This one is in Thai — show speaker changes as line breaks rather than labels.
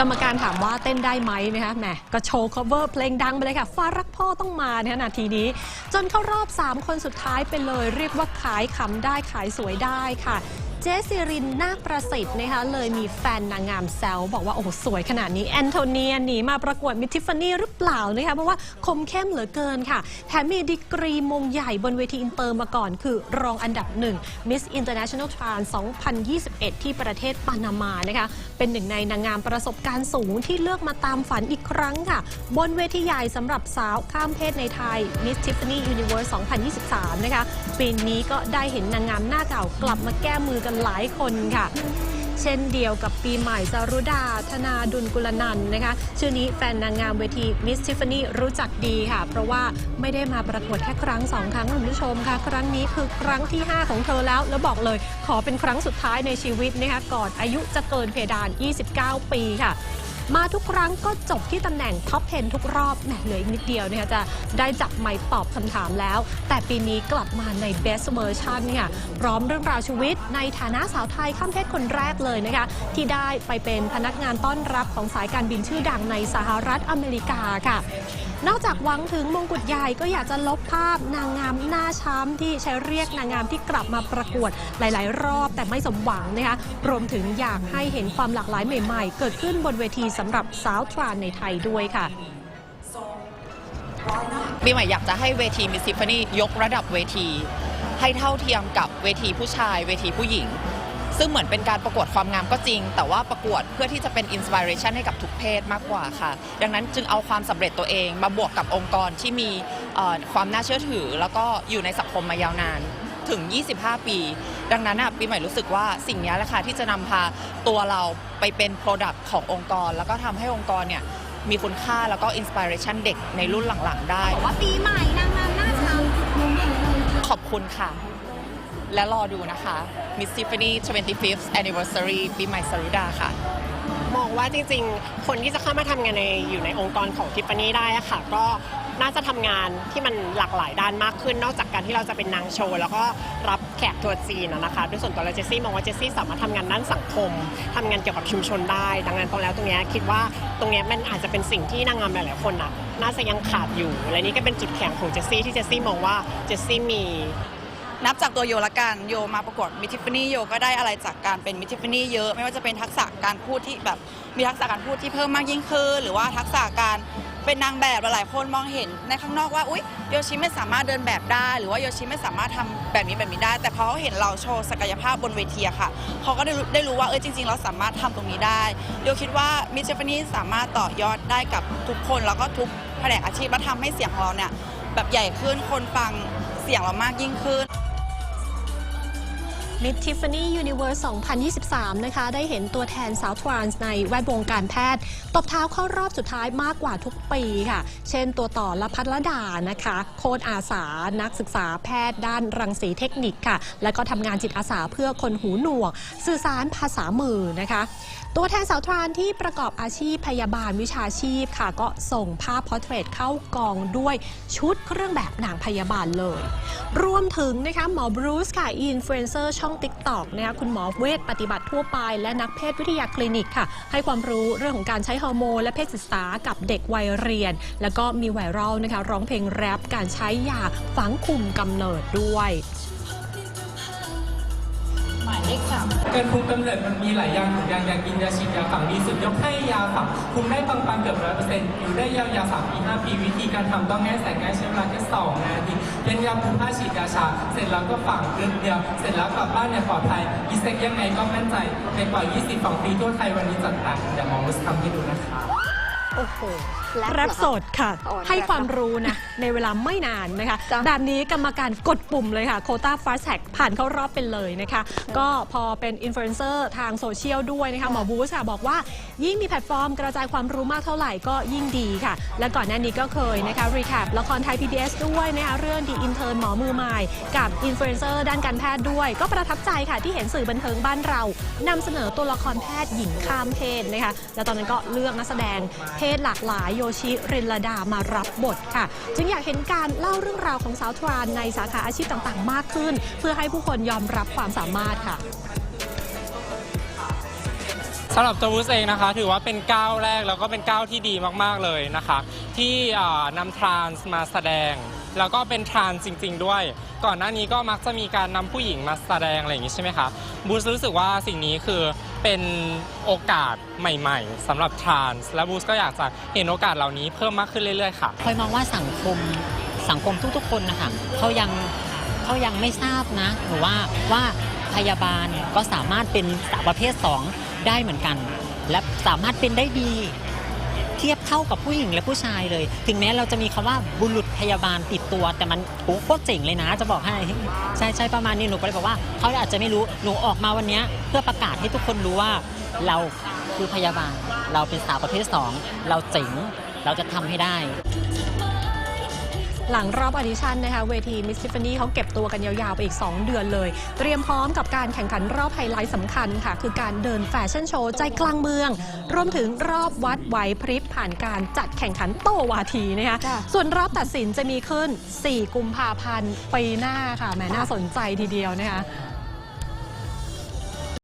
กรรมการถามว่าเต้นได้ไหมนะคะแหมก็โชว์ cover เพลงดังไปเลยค่ะฟ้ารักพ่อต้องมาเนี่ยนาทีนี้ จนเข้ารอบ 3 คนสุดท้ายไปเลย เรียกว่าขายขำได้ขายสวยได้ค่ะ เจสซิรินนาประสิทธิ์นะคะเลยมีแฟนนางงามแซวบอกว่า โอ้โห สวยขนาดนี้ แอนโทเนียหนีมาประกวดมิทิฟฟานี่หรือเปล่านะคะเพราะว่าคมเข้มเหลือเกินค่ะ แถมมีดีกรีมงใหญ่บนเวทีอินเตอร์มาก่อน คือรองอันดับหนึ่ง Miss International Trans 2021 ที่ประเทศปานามานะคะเป็นหนึ่งในนางงามประสบการณ์สูงที่เลือกมาตามฝันอีกครั้งค่ะ บนเวทีใหญ่สำหรับสาวข้ามเพศในไทย Miss Tiffany Universe 2023 นะคะปีนี้ก็ได้เห็นนางงามหน้าเก่ากลับมาแก้มือกันหลายคนค่ะ เช่นเดียวกับปีใหม่จารุดา ธนาดุลกุลนันนะคะ ชื่อนี้แฟนนางงามเวทีมิสทิฟฟานี่รู้จักดีค่ะ เพราะว่าไม่ได้มาประกวดแค่ครั้งสองครั้งคุณผู้ชมค่ะ ครั้งนี้คือครั้งที่ 5 ของเธอแล้ว แล้วบอกเลยขอเป็นครั้งสุดท้ายในชีวิตนะคะก่อนอายุจะเกินเพดาน 29 ปีค่ะ มาทุกครั้งก็จบที่ตำแหน่งท็อป 10 ทุกรอบแหมเหลืออีกนิดเดียวนะคะจะได้จับไมค์ตอบคำถามแล้ว แต่ปีนี้กลับมาใน Best Version ค่ะพร้อมเรื่องราวชีวิต ในฐานะสาวไทยข้ามเพศคนแรกเลยนะคะที่ได้ไปเป็นพนักงานต้อนรับของสายการบินชื่อดังในสหรัฐอเมริกาค่ะ นอกจากหวังถึงมงกุฎใหญ่ก็อยากจะลบภาพนางงามหน้าช้ำที่ใช้เรียกนางงามที่กลับมาประกวดหลาย ๆ รอบแต่ไม่สมหวังนะคะรวมถึงอยากให้เห็นความหลากหลายใหม่ ๆ เกิดขึ้นบนเวทีสำหรับสาวทรานในไทยด้วยค่ะ
ปีใหม่อยากจะให้เวทีมิสซิฟานี่ยกระดับเวที ให้เท่าเทียมกับเวทีผู้ชาย เวทีผู้หญิง ซึ่งเหมือนเป็นการประกวดความงามก็จริง แต่ว่าประกวดเพื่อที่จะเป็นอินสปิเรชันให้กับทุกเพศมากกว่าค่ะ ดังนั้นจึงเอาความสำเร็จตัวเองมาบวกกับองค์กรที่มีเอ่อความน่าเชื่อถือ แล้วก็อยู่ในสังคมมายาวนานถึง 25 ปี ดังนั้นน่ะปีใหม่รู้สึกว่าสิ่งนี้แหละค่ะที่จะนำพาตัวเราไปเป็นโปรดักต์ขององค์กร แล้วก็ทำให้องค์กรเนี่ยมีคุณค่าแล้วก็อินสปิเรชันเด็กในรุ่นหลังๆ ได้
บอกว่าปีใหม่นางงามหน้าช้
ขอบคุณค่ะ และรอดูนะคะ Miss Tiffany 25th Anniversary ปีใหม่สรุดาค่ะ
มองว่าจริงๆ คนที่จะเข้ามาทำงานในอยู่ในองค์กรของทิฟฟานี่ได้อะค่ะ ก็น่าจะทำงานที่มันหลากหลายด้านมากขึ้น นอกจากการที่เราจะเป็นนางโชว์ แล้วก็รับแขกทัวร์จีนอะนะคะด้วยส่วนตัวแล้วเจสซี่มองว่าเจสซี่สามารถทำงานด้านสังคมทำงานเกี่ยวกับชุมชนได้ ดังนั้นตรงแล้วตรงเนี้ยคิดว่าตรงเนี้ยมันอาจจะเป็นสิ่งที่นางงามหลายๆคนอะน่าจะยังขาดอยู่ และนี่ก็เป็นจุดแข็งของเจสซี่ที่เจสซี่มองว่าเจสซี่มี
นับจากตัวโยละกันโยมาประกวดมิทิฟนี่โยก็ได้อะไรจากการเป็นมิทิฟนี่เยอะ ไม่ว่าจะเป็นทักษะการพูดที่แบบมีทักษะการพูดที่เพิ่มมากยิ่งขึ้นหรือว่าทักษะการเป็นนางแบบหลายๆคนมองเห็นในข้างนอกว่าอุ๊ยโยชิไม่สามารถเดินแบบได้ หรือว่าโยชิไม่สามารถทำแบบนี้แบบนี้ได้ แต่พอเขาเห็นเราโชว์ศักยภาพบนเวทีอะค่ะเขาก็ได้รู้ได้รู้ว่าเออจริง ๆ เราสามารถทำตรงนี้ได้โยคิดว่ามิทิฟนี่สามารถต่อยอดได้กับทุกคนแล้วก็ทุกแผนกอาชีพและทำให้เสียงของเราเนี่ยแบบใหญ่ขึ้นคนฟังเสียงเรามากยิ่งขึ้น
Miss Tiffany Universe 2023 นะคะ ได้เห็นตัวแทนสาวทรานส์ในแวดวงการแพทย์ ตบเท้าเข้ารอบสุดท้ายมากกว่าทุกปีค่ะ เช่นตัวต่อละพัทรดานะคะ โค้ดอาสา นักศึกษาแพทย์ด้านรังสีเทคนิคค่ะ และก็ทำงานจิตอาสาเพื่อคนหูหนวก สื่อสารภาษามือนะคะ ตัวแทนสาวทรานที่ประกอบอาชีพพยาบาลวิชาชีพค่ะ ก็ส่งภาพพอร์เทรตเข้ากองด้วยชุดเครื่องแบบนางพยาบาลเลย รวมถึงนะคะหมอบรูซค่ะอินฟลูเอนเซอร์ช่อง TikTok นะคะคุณหมอเวชปฏิบัติทั่วไป และนักเพศวิทยาคลินิกค่ะ ให้ความรู้เรื่องของการใช้ฮอร์โมนและเพศศึกษากับเด็กวัยเรียน แล้วก็มีไวรัลนะคะร้องเพลงแรปการใช้ยาฝังคุมกำเนิดด้วย
การคุมกำเนิดมันมีหลายอย่างถึงอย่างยากินยาฉีดยาฝังดีสุดยกให้ยาฝังคุมได้ปังๆเกือบร้อยเปอร์เซ็นต์อยู่ได้ยาวๆสามปีห้าปีวิธีการทำต้องง่ายแสนง่ายใช้เวลาแค่สองนาทีเป็นยาคุมผ้าฉีดยาชา เสร็จแล้วก็ฝังเดือนเดียว เสร็จแล้วกลับบ้านอย่างปลอดภัยอีเซ็กยังไงก็มั่นใจในกว่า 20ฝังฟรีทั่วไทยวันนี้จัดหนักเดี๋ยวหมอมุสทำให้ดูนะ
อ้โห
แรปสดค่ะ
อ๋อ
ให้ความ
แรป
รู้นะ ในเวลาไม่นานนะคะ
จ้ะ
แบบนี้กรรมการกดปุ่มเลยค่ะโคต้าฟาสแท็กผ่านเข้ารอบไปเลยนะคะ ก็พอเป็นอินฟลูเอนเซอร์ทางโซเชียลด้วยนะคะ หมอบูสค่ะบอกว่ายิ่งมีแพลตฟอร์มกระจายความรู้มากเท่าไหร่ก็ยิ่งดีค่ะ และก่อนหน้านี้ก็เคยนะคะรีแคปละครไทย PBS ด้วยนะคะเรื่องดีอินเทอร์หมอมือใหม่กับอินฟลูเอนเซอร์ด้านการแพทย์ด้วย ก็ประทับใจค่ะที่เห็นสื่อบันเทิงบ้านเรานำเสนอตัวละครแพทย์หญิงข้ามเพศนะคะแล้วตอนนั้นก็เลือกนักแสดงเพศหลากหลายโยชิรินลดามารับบทค่ะ จึงอยากเห็นการเล่าเรื่องราวของสาวทรานในสาขาอาชีพต่างๆ มากขึ้น เพื่อให้ผู้คนยอมรับความสามารถค่ะ
สำหรับตัวบูสเองนะคะ ถือว่าเป็นก้าวแรกแล้วก็เป็นก้าวที่ดีมากๆเลยนะคะ ที่นำทรานส์มาแสดง แล้วก็เป็นทรานส์จริง ๆ ด้วย ก่อนหน้านี้ก็มักจะมีการนำผู้หญิงมาแสดงอะไรอย่างนี้ใช่ไหมคะบูสรู้สึกว่าสิ่งนี้คือ เป็นโอกาสใหม่ ๆสำหรับทรานส์และบูสก็อยากจะเห็นโอกาสเหล่านี้เพิ่มมากขึ้นเรื่อยๆค่ะ
พลอยมองว่าสังคมสังคมทุกๆ คนนะคะเขายังเขายังไม่ทราบนะหรือว่าว่าพยาบาลก็สามารถเป็นสาวประเภท 2 ได้เหมือนกัน และสามารถเป็นได้ดี เทียบเท่ากับผู้หญิงและผู้ชายเลย ถึงแม้เราจะมีคำว่าบุรุษพยาบาลติดตัว แต่มันโอ้โคตรเจ๋งเลยนะ จะบอกให้ใช่ใช่ประมาณนี้หนูก็เลยบอกว่าเขาอาจจะไม่รู้หนูออกมาวันนี้เพื่อประกาศให้ทุกคนรู้ว่าเราคือพยาบาล เราเป็นสาวประเภทสองเราเจ๋งเราจะทำให้ได้
หลังรอบออดิชั่นนะคะเวทีมิส s ิฟ f นีเขาเก็บตัวกันยาวๆ ไปอีก 2 เดือนเลย เตรียมพร้อมกับการแข่งขันรอบไฮไลท์สำคัญค่ะ คือการเดินแฟชั่นโชว์ใจกลางเมือง รวมถึงรอบวัดไหวพริบผ่านการจัดแข่งขันโตวาทีนะคะ
จ้ะ
ส่วนรอบตัดสินจะมีขึ้น 4 กุมภาพันธ์ปีหน้าค่ะแหมน่าสนใจทีเดียวนะคะ